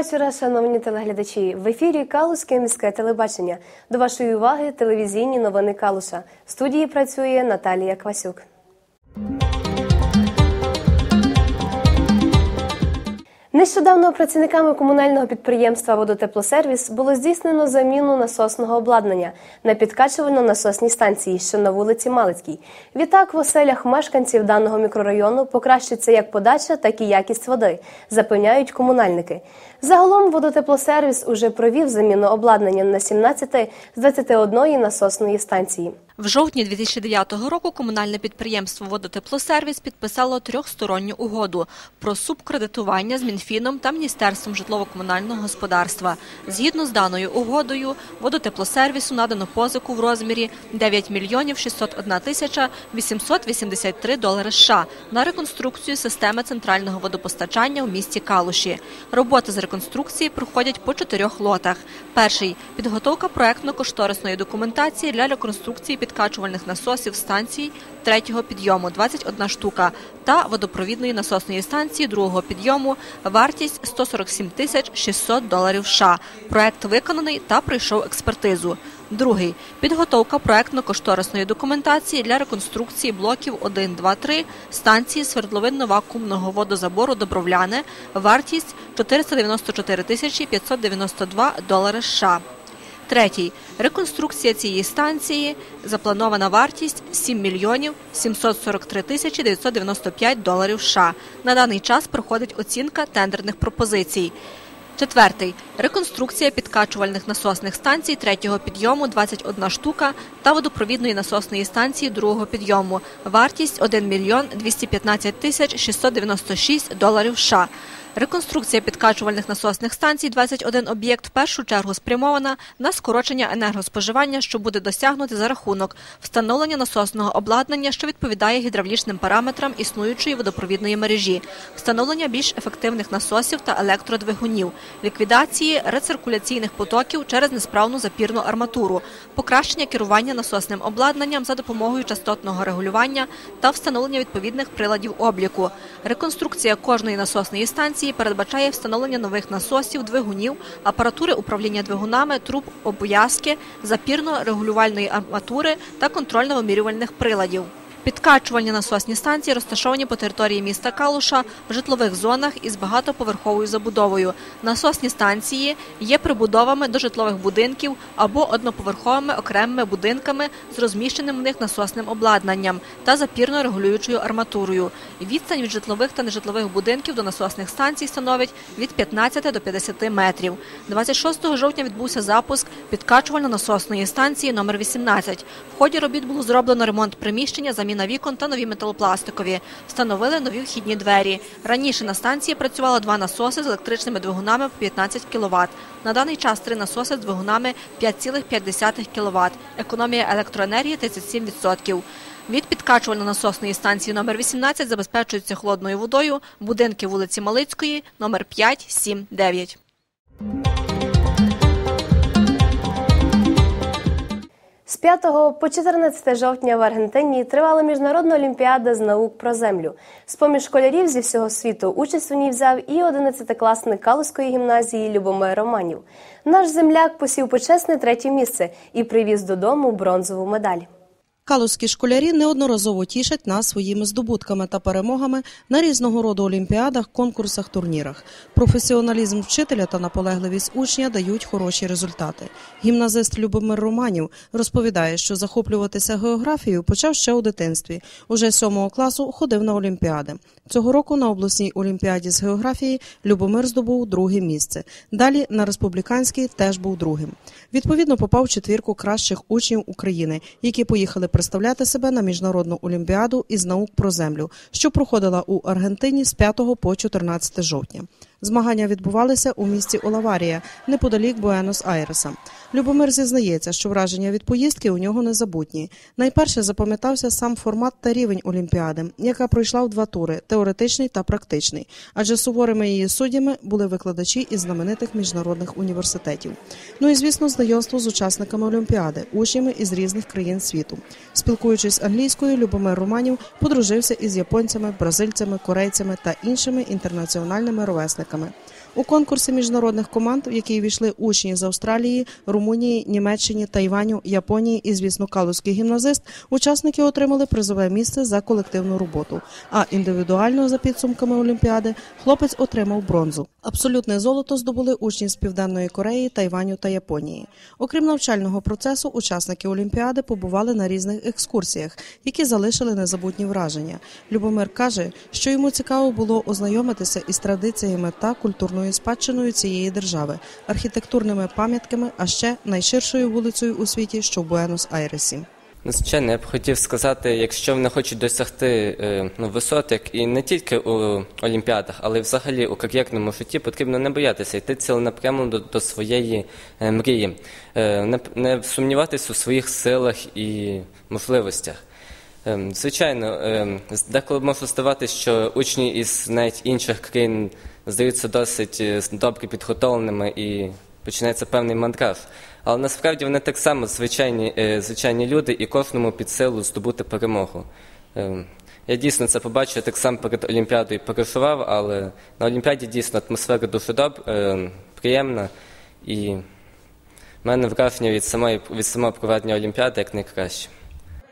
Вечора, шановні телеглядачі. В ефірі Калузьке міське телебачення. До вашої уваги телевізійні новини Калуша. В студії працює Наталія Квасюк. Нещодавно працівниками комунального підприємства Водотеплосервіс було здійснено заміну насосного обладнання на підкачувально-насосній станції, що на вулиці Малицькій. Відтак в оселях мешканців даного мікрорайону покращиться як подача, так і якість води, запевняють комунальники. Загалом водотеплосервіс уже провів заміну обладнання на 17 з 21 насосної станції. В жовтні 2009 року комунальне підприємство Водотеплосервіс підписало трьохсторонню угоду про субкредитування з Мінфіном та Міністерством житлово-комунального господарства. Згідно з даною угодою, водотеплосервісу надано позику в розмірі 9 мільйонів 601 тисяча 883 долари США на реконструкцію системи центрального водопостачання у місті Калуші. Роботи з реконструкції проходять по чотирьох лотах. Перший підготовка проектно-кошторисної документації для реконструкції підкачувальних насосів станцій третього підйому 21 штука та водопровідної насосної станції другого підйому вартість 147 тисяч 600 доларів США. Проект виконаний та пройшов експертизу. Другий підготовка проектно-кошторисної документації для реконструкції блоків 1, 2, 3 станції свердловинно-вакуумного водозабору Добровляне. Вартість 494 тисячі 592 долари США. Третій реконструкція цієї станції запланована вартість 7 мільйонів 743 тисячі 995 доларів США. На даний час проходить оцінка тендерних пропозицій. Четвертий реконструкція підкачувальних насосних станцій третього підйому 21 штука та водопровідної насосної станції другого підйому. Вартість 1 мільйон 215 тисяч 696 доларів США. Реконструкція підкачувальних насосних станцій 21 об'єкт в першу чергу спрямована на скорочення енергоспоживання, що буде досягнути за рахунок встановлення насосного обладнання, що відповідає гідравлічним параметрам існуючої водопровідної мережі, встановлення більш ефективних насосів та електродвигунів, ліквідації рециркуляційних потоків через несправну запірну арматуру, покращення керування насосним обладнанням за допомогою частотного регулювання та встановлення відповідних приладів обліку, реконструкція кожної насосної станції станції передбачає встановлення нових насосів, двигунів, апаратури управління двигунами, труб обов'язки, запірно-регулювальної арматури та контрольно-вимірювальних приладів. Підкачувальні насосні станції розташовані по території міста Калуша в житлових зонах із багатоповерховою забудовою. Насосні станції є прибудовами до житлових будинків або одноповерховими окремими будинками з розміщеним в них насосним обладнанням та запірно-регулюючою арматурою. Відстань від житлових та нежитлових будинків до насосних станцій становить від 15 до 50 метрів. 26 жовтня відбувся запуск підкачувально-насосної станції номер 18 В ході робіт було зроблено ремонт приміщення за заміна вікон та нові металопластикові. Встановили нові вхідні двері. Раніше на станції працювало два насоси з електричними двигунами по 15 кВт. На даний час три насоси з двигунами 5,5 кВт. Економія електроенергії 37%. Від підкачувально-насосної станції номер 18 забезпечуються холодною водою будинки вулиці Малицької номер 5, 7, 9. 5 по 14 жовтня в Аргентині тривала міжнародна олімпіада з наук про землю. З поміж школярів зі всього світу участь у ній взяв і 11-класник Калузької гімназії Любомир Романів. Наш земляк посів почесне третє місце і привіз додому бронзову медаль. Калузькі школярі неодноразово тішать нас своїми здобутками та перемогами на різного роду олімпіадах, конкурсах, турнірах. Професіоналізм вчителя та наполегливість учня дають хороші результати. Гімназист Любомир Романів розповідає, що захоплюватися географією почав ще у дитинстві. Уже сьомого класу ходив на олімпіади. Цього року на обласній олімпіаді з географії Любомир здобув друге місце. Далі на республіканській теж був другим. Відповідно, попав в четвірку кращих учнів України, які поїхали представляти себе на міжнародну олімпіаду із наук про землю, що проходила у Аргентині з 5 по 14 жовтня. Змагання відбувалися у місті Олаварія неподалік Буенос-Айреса. Любомир зізнається, що враження від поїздки у нього незабутні. Найперше запам'ятався сам формат та рівень олімпіади, яка пройшла в два тури теоретичний та практичний. Адже суворими її суддями були викладачі із знаменитих міжнародних університетів. Ну і звісно, знайомство з учасниками олімпіади, учнями із різних країн світу. Спілкуючись англійською, Любомир Романів подружився із японцями, бразильцями, корейцями та іншими інтернаціональними ровесниками 干嘛？У конкурсі міжнародних команд, в який війшли учні з Австралії, Румунії, Німеччини, Тайваню, Японії і, звісно, калузький гімназист, учасники отримали призове місце за колективну роботу. А індивідуально за підсумками Олімпіади хлопець отримав бронзу. Абсолютне золото здобули учні з Південної Кореї, Тайваню та Японії. Окрім навчального процесу, учасники Олімпіади побували на різних екскурсіях, які залишили незабутні враження. Любомир каже, що йому цікаво було ознайомитися із традиціями та культурною спадщиною цієї держави, архітектурними пам'ятками, а ще найширшою вулицею у світі, що в Буенос-Айресі. Звичайно, я б хотів сказати, якщо вони хочуть досягти е, ну, висот, як і не тільки у Олімпіадах, але й взагалі у кар'єрному житті, потрібно не боятися йти ціленапрямно до, до своєї е, мрії, е, не, не сумніватися у своїх силах і можливостях. Звичайно, деколи може здавати, що учні із навіть інших країн здаються досить добре підготовленими і починається певний мандраж. Але насправді вони так само звичайні, е, звичайні люди і кожному під силу здобути перемогу. Е, Я дійсно це побачив, я так само перед Олімпіадою переживав, але на Олімпіаді дійсно атмосфера дуже добра, е, приємна. І в мене враження від самої від самого проведення Олімпіади як найкраще.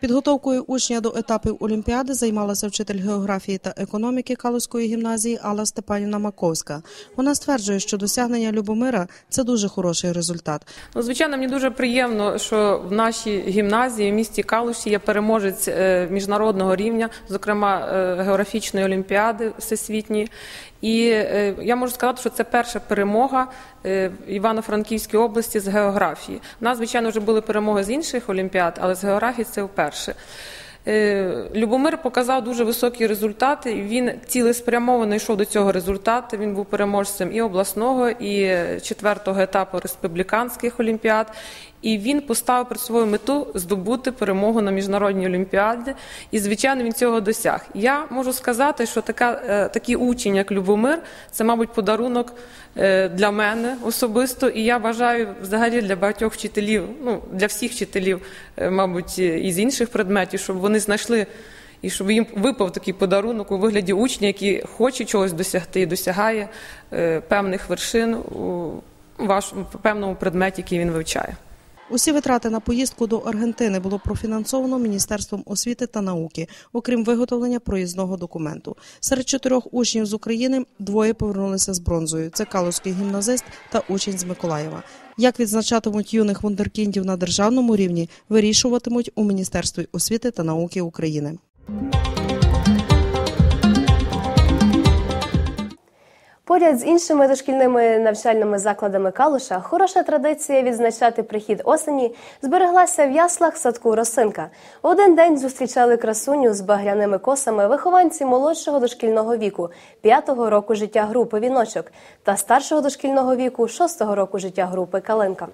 Підготовкою учня до етапів Олімпіади займалася вчитель географії та економіки Калузької гімназії Алла Степанівна Маковська. Вона стверджує, що досягнення Любомира це дуже хороший результат. Ну, звичайно, мені дуже приємно, що в нашій гімназії в місті Калуші є переможець е, міжнародного рівня, зокрема е, географічної олімпіади всесвітньої. І е, я можу сказати, що це перша перемога е, в Івано-Франківській області з географії. У нас, звичайно, вже були перемоги з інших олімпіад, але з географії це вперше. Е, Любомир показав дуже високі результати. Він цілеспрямовано йшов до цього результату. Він був переможцем і обласного, і четвертого етапу республіканських олімпіад. І він поставив перед собою мету здобути перемогу на міжнародній олімпіаді. І, звичайно, він цього досяг. Я можу сказати, що така, е, такий учень, як Любомир, це, мабуть, подарунок е, для мене особисто. І я бажаю взагалі для багатьох вчителів, ну для всіх вчителів, е, мабуть, із інших предметів, щоб вони знайшли. І щоб їм випав такий подарунок у вигляді учня, який хоче чогось досягти і досягає певних вершин у вашому певному предметі, який він вивчає. Усі витрати на поїздку до Аргентини було профінансовано Міністерством освіти та науки, окрім виготовлення проїзного документу. Серед чотирьох учнів з України двоє повернулися з бронзою. Це калузький гімназист та учень з Миколаєва. Як відзначатимуть юних вундеркіндів на державному рівні, вирішуватимуть у Міністерстві освіти та науки України. Поряд з іншими дошкільними навчальними закладами Калуша хороша традиція відзначати прихід осені збереглася в яслах садку Росинка. Один день зустрічали красуню з багряними косами вихованці молодшого дошкільного віку, п'ятого року життя групи Віночок та старшого дошкільного віку, шостого року життя групи Калинка.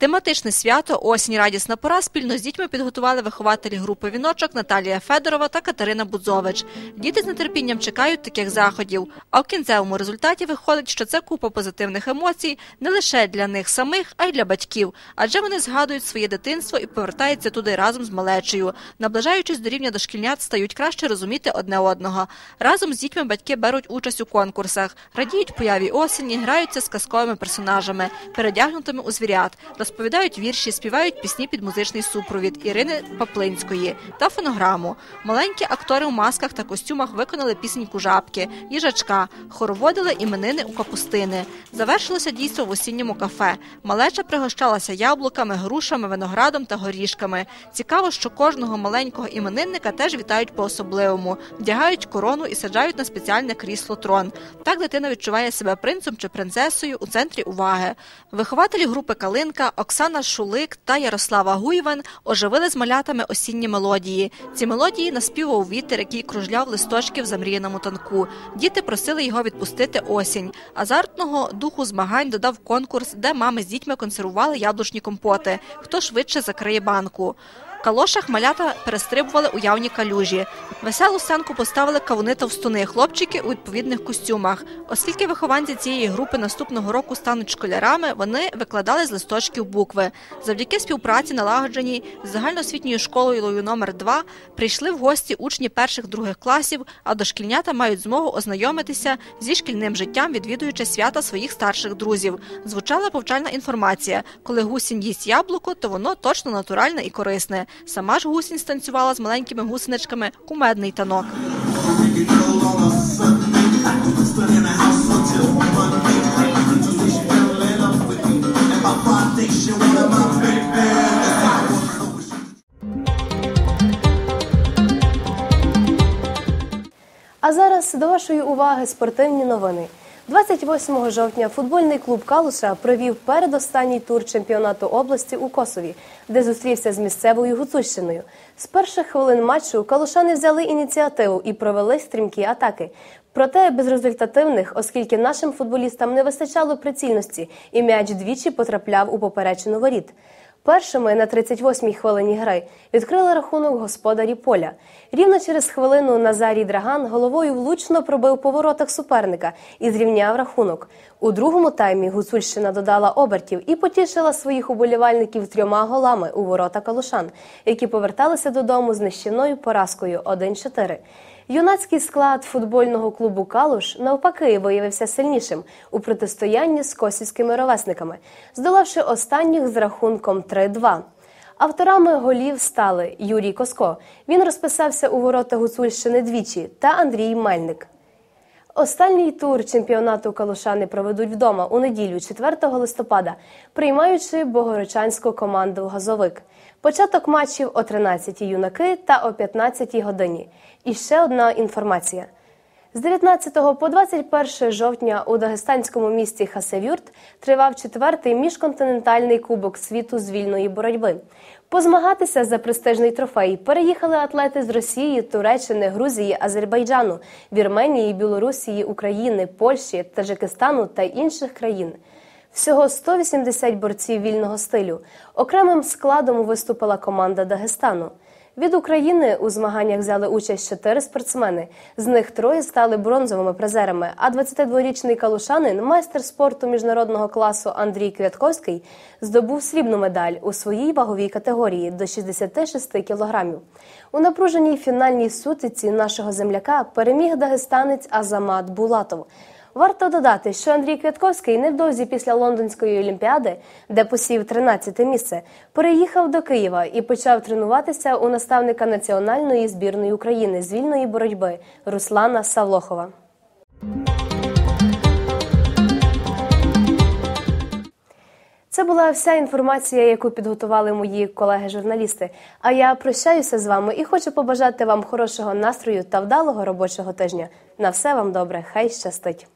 Тематичне свято Осінь радісна пора спільно з дітьми підготували вихователі групи віночок Наталія Федорова та Катерина Будзович. Діти з нетерпінням чекають таких заходів. А в кінцевому результаті виходить, що це купа позитивних емоцій не лише для них самих, а й для батьків. Адже вони згадують своє дитинство і повертаються туди разом з малечею. Наближаючись до рівня дошкільнят, стають краще розуміти одне одного. Разом з дітьми батьки беруть участь у конкурсах, радіють появі осені, граються з казковими персонажами, передягнутими у звірят розповідають вірші, співають пісні під музичний супровід Ірини Паплинської та фонограму. Маленькі актори у масках та костюмах виконали пісеньку жабки, їжачка, хороводили іменини у капустини. Завершилося дійство в осінньому кафе. Малеча пригощалася яблуками, грушами, виноградом та горішками. Цікаво, що кожного маленького іменинника теж вітають по-особливому, вдягають корону і саджають на спеціальне крісло трон. Так дитина відчуває себе принцем чи принцесою у центрі уваги. Вихователі групи Калинка Оксана Шулик та Ярослава Гуйвен оживили з малятами осінні мелодії. Ці мелодії наспівав вітер, який кружляв листочки в замріяному танку. Діти просили його відпустити осінь. Азартного духу змагань додав конкурс, де мами з дітьми консервували яблучні компоти. Хто швидше закриє банку. В калошах малята перестрибували уявні калюжі. Веселу сценку поставили кавуни товстуни, хлопчики у відповідних костюмах. Оскільки вихованці цієї групи наступного року стануть школярами, вони викладали з листочків букви. Завдяки співпраці, налагодженій з загальноосвітньою школою номер 2 прийшли в гості учні перших других класів, а дошкільнята мають змогу ознайомитися зі шкільним життям, відвідуючи свята своїх старших друзів. Звучала повчальна інформація: коли гусінь їсть яблуко, то воно точно натуральне і корисне. Сама ж гусінь станцювала з маленькими гусеничками кумедний танок. А зараз до вашої уваги спортивні новини. 28 жовтня футбольний клуб Калуша провів передостанній тур чемпіонату області у Косові, де зустрівся з місцевою Гуцульщиною. З перших хвилин матчу калушани взяли ініціативу і провели стрімкі атаки. Проте безрезультативних, оскільки нашим футболістам не вистачало прицільності, і м'яч двічі потрапляв у поперечину воріт. Першими на 38-й хвилині гри відкрили рахунок господарі поля. Рівно через хвилину Назарій Драган головою влучно пробив по воротах суперника і зрівняв рахунок. У другому таймі Гуцульщина додала обертів і потішила своїх уболівальників трьома голами у ворота калушан, які поверталися додому з нищівною поразкою 1-4. Юнацький склад футбольного клубу Калуш навпаки виявився сильнішим у протистоянні з косівськими ровесниками, здолавши останніх з рахунком 3-2. Авторами голів стали Юрій Коско. Він розписався у ворота Гуцульщини двічі та Андрій Мельник. Останній тур чемпіонату Калушани проведуть вдома у неділю, 4 листопада, приймаючи богородчанську команду Газовик. Початок матчів о 13-й юнаки та о 15-й годині. І ще одна інформація. З 19 по 21 жовтня у дагестанському місті Хасавюрт тривав четвертий міжконтинентальний кубок світу з вільної боротьби. Позмагатися за престижний трофей переїхали атлети з Росії, Туреччини, Грузії, Азербайджану, Вірменії, Білорусії, України, Польщі, Таджикистану та інших країн. Всього 180 борців вільного стилю. Окремим складом виступила команда Дагестану. Від України у змаганнях взяли участь чотири спортсмени. З них троє стали бронзовими призерами. А 22-річний калушанин, майстер спорту міжнародного класу Андрій Квятковський, здобув срібну медаль у своїй ваговій категорії до 66 кілограмів. У напруженій фінальній сутиці нашого земляка переміг дагестанець Азамат Булатов. Варто додати, що Андрій Квятковський невдовзі після Лондонської олімпіади, де посів 13 місце, переїхав до Києва і почав тренуватися у наставника національної збірної України з вільної боротьби Руслана Савлохова. Це була вся інформація, яку підготували мої колеги-журналісти. А я прощаюся з вами і хочу побажати вам хорошого настрою та вдалого робочого тижня. На все вам добре, хай щастить!